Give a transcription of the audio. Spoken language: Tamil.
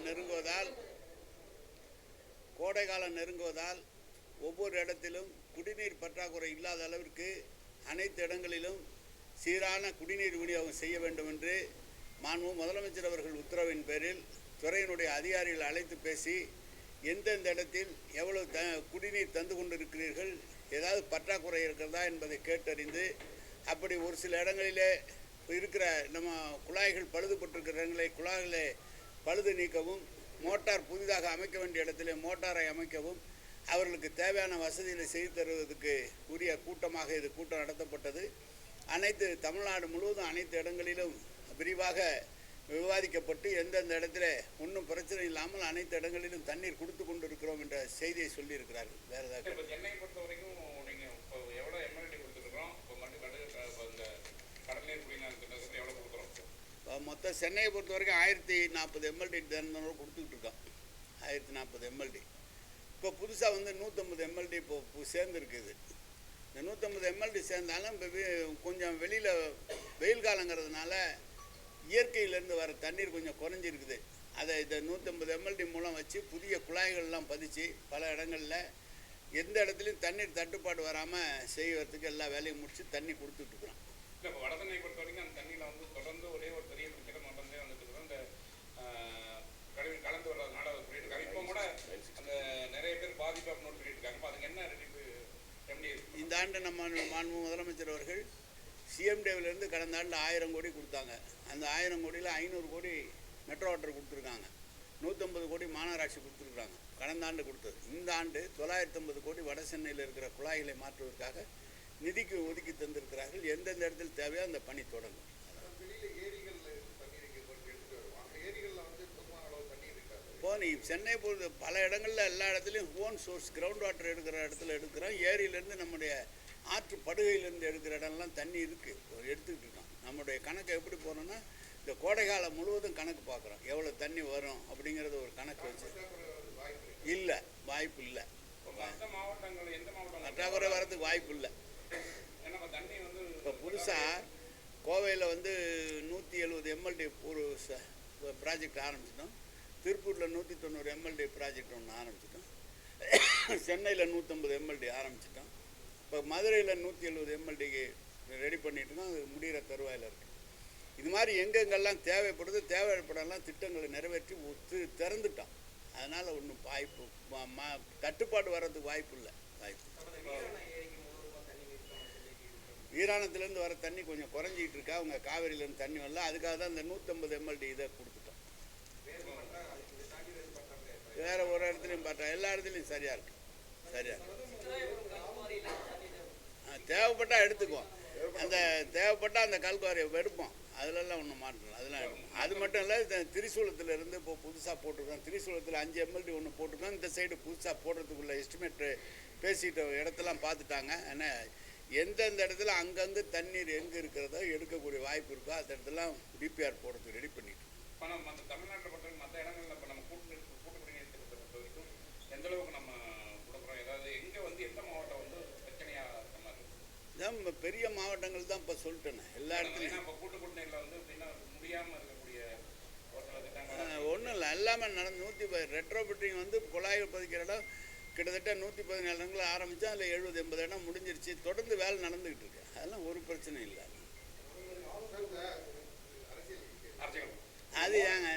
நெருங்குவதால் கோடை காலம் நெருங்குவதால் ஒவ்வொரு இடத்திலும் குடிநீர் பற்றாக்குறை இல்லாத அளவிற்கு அனைத்து இடங்களிலும் சீரான குடிநீர் விநியோகம் செய்ய வேண்டும் என்று மாண்பு முதலமைச்சர் அவர்கள் உத்தரவின் பேரில் துறையினுடைய அதிகாரிகள் அழைத்து பேசி எந்தெந்த இடத்தில் எவ்வளவு த குடிநீர் தந்து கொண்டிருக்கிறீர்கள் ஏதாவது பற்றாக்குறை இருக்கிறதா என்பதை கேட்டறிந்து அப்படி ஒரு சில இடங்களிலே இருக்கிற நம்ம குழாய்கள் பழுதுபட்டிருக்கிற இடங்களை குழாய்களை பழுது நீக்கவும் மோட்டார் புதிதாக அமைக்க வேண்டிய இடத்திலே மோட்டாரை அமைக்கவும் அவர்களுக்கு தேவையான வசதிகளை செய்து தருவதற்கு உரிய கூட்டமாக இது கூட்டம் நடத்தப்பட்டது. அனைத்து தமிழ்நாடு முழுவதும் அனைத்து இடங்களிலும் விரிவாக விவாதிக்கப்பட்டு எந்தெந்த இடத்துல ஒன்றும் பிரச்சனை இல்லாமல் அனைத்து இடங்களிலும் தண்ணீர் கொடுத்து கொண்டிருக்கிறோம் என்ற செய்தியை சொல்லியிருக்கிறார்கள். வேறு ஏதாவது இப்போ சென்னை பொறுத்த வரைக்கும் நீங்கள் இப்போ எவ்வளோ எம்எல்டி கொடுத்துருக்குறோம் இப்போ மட்டும் கடு இப்போ இந்த கடல்நீர் குடிநீர் திட்டத்துக்கு எவ்வளோ கொடுக்குறோம் இப்போ மொத்தம் சென்னையை பொறுத்த வரைக்கும் ஆயிரத்தி நாற்பது எம்எல்டி தினந்தோறும் கொடுத்துக்கிட்டு இருக்கான் ஆயிரத்தி நாற்பது எம்எல்டி இப்போ புதுசாக வந்து நூற்றம்பது எம்எல்டி இப்போ சேர்ந்துருக்குது இந்த நூற்றம்பது எம்எல்டி சேர்ந்தாலும் இப்போ கொஞ்சம் வெளியில் வெயில் காலங்கிறதுனால இயற்கையிலேருந்து வர தண்ணீர் கொஞ்சம் குறைஞ்சிருக்குது. அதை இந்த நூற்றம்பது எம்எல்டி மூலம் வச்சு புதிய குழாய்கள்லாம் பதிச்சு பல இடங்களில் எந்த இடத்துலையும் தண்ணீர் தட்டுப்பாடு வராமல் செய்வதுக்கு எல்லா வேலையும் முடித்து தண்ணி கொடுத்துட்ருக்குறோம் இல்லை இப்போ வடசென்னை பொறுத்த வரைக்கும் அந்த தண்ணியில் வந்து தொடர்ந்து ஒரே ஒரு பெரிய பிரச்சனை மட்டும்தே வந்துட்டு இருக்கிறோம் இந்த கழிவு கலந்து வர்றதுனால அதை சொல்லிட்டு இருக்காங்க இப்போ கூட அந்த நிறைய பேர் பாதிப்பு அப்படின்னு சொல்லிட்டு இருக்காங்க இப்போ அதுக்கு என்ன ரெடி ரெமடி இந்த ஆண்டு நம்ம மாண்பு முதலமைச்சர் அவர்கள் சிஎம்டேவிலேருந்து கடந்த ஆண்டு ஆயிரம் கோடி கொடுத்தாங்க. அந்த ஆயிரம் கோடியில் ஐநூறு கோடி மெட்ரோ வாட்டர் கொடுத்துருக்காங்க. நூற்றம்பது கோடி மாநகராட்சி கொடுத்துருக்குறாங்க கடந்த ஆண்டு கொடுத்தது. இந்த ஆண்டு தொள்ளாயிரத்தம்பது கோடி வட சென்னையில் இருக்கிற குழாய்களை மாற்றுவதற்காக நிதிக்கு ஒதுக்கி தந்திருக்கிறார்கள். எந்தெந்த இடத்தில் தேவையோ அந்த பணி தொடங்கும். நீ சென்னை பொறுத்த பல இடங்களில் எல்லா இடத்துலையும் ஓன் சோர்ஸ் கிரவுண்ட் வாட்டர் எடுக்கிற இடத்துல எடுக்கிறோம். ஏரியிலேருந்து நம்முடைய ஆற்று படுகையிலேருந்து எடுக்கிற இடம்லாம் தண்ணி இருக்குது எடுத்துக்கிட்டு இருக்கோம் நம்முடைய கணக்கு எப்படி போகிறோன்னா இந்த கோடை காலம் முழுவதும் கணக்கு பார்க்குறோம். எவ்வளோ தண்ணி வரும் அப்படிங்கிறத ஒரு கணக்கு வச்சு. இல்லை வாய்ப்பு இல்லை. பற்றாக்குறை வரதுக்கு வாய்ப்பு இல்லை. இப்போ புதுசாக கோவையில் வந்து நூற்றி எழுபது எம்எல்டி ஒரு ப்ராஜெக்ட் ஆரம்பிச்சிட்டோம். திருப்பூரில் நூற்றி தொண்ணூறு எம்எல்டி ப்ராஜெக்ட் ஒன்று ஆரம்பிச்சிட்டோம். சென்னையில் நூற்றம்பது எம்எல்டி ஆரம்பிச்சிட்டோம். இப்போ மதுரையில் நூற்றி எழுபது எம்எல்டிக்கு ரெடி பண்ணிட்டு இருக்கோம். அது முடிகிற தருவாயில் இருக்குது இது மாதிரி எங்கெங்கெல்லாம் தேவைப்படுது தேவைப்படலாம் திட்டங்களை நிறைவேற்றி ஒத்து திறந்துட்டோம். அதனால் ஒன்றும் வாய்ப்பு தட்டுப்பாடு வர்றதுக்கு வாய்ப்பு இல்லை. வாய்ப்பு. வீராணத்துலேருந்து வர தண்ணி கொஞ்சம் குறைஞ்சிக்கிட்டு இருக்கா? அவங்க காவேரியிலேருந்து தண்ணி வரல. அதுக்காக தான் இந்த நூற்றம்பது எம்எல்டி இதை கொடுத்துட்டோம். வேறு ஒரு இடத்துலையும் பார்த்தா எல்லா இடத்துலையும் சரியாக இருக்கு. சரியா தேவைப்பட்டால் தேவைப்பட்டா எடுத்துக்குவோம். அந்த தேவைப்பட்டால் அந்த கல்குவாரியை எடுப்போம் அதிலெல்லாம் ஒன்றும் மாற்றணும் அதெல்லாம் எடுப்போம். அது மட்டும் இல்லை இந்த இருந்து இப்போ புதுசாக போட்டிருக்கோம். திரிசூலத்தில் அஞ்சு எம்எல்டி ஒன்று போட்டிருக்கோம். இந்த சைடு புதுசாக போடுறதுக்குள்ள எஸ்டிமேட்டு பேசிக்கிட்ட இடத்தெல்லாம் பார்த்துட்டாங்க. ஏன்னா எந்தெந்த இடத்துல அங்கங்கே தண்ணீர் எங்கே இருக்கிறதோ எடுக்கக்கூடிய வாய்ப்பு இருக்கோ அந்த இடத்துலாம் டிபிஆர் போடுறதுக்கு ரெடி பண்ணிட்டு நம்ம பெரிய மாவட்டங்கள் தான் இப்போ சொல்லிட்டேனே எல்லா இடத்துலையும். ஒன்றும் இல்லை எல்லாமே நடந்து நூற்றி ப ரெட்ரோபிட்டிங் வந்து குழாய்கள் பதிக்கிற இடம் கிட்டத்தட்ட நூற்றி பதினேழு இடங்கள் ஆரம்பித்தா அதில் எழுபது எண்பது இடம் முடிஞ்சிருச்சு. தொடர்ந்து வேலை நடந்துக்கிட்டு இருக்கு. அதெல்லாம் ஒரு பிரச்சனை இல்லை. அது ஏங்க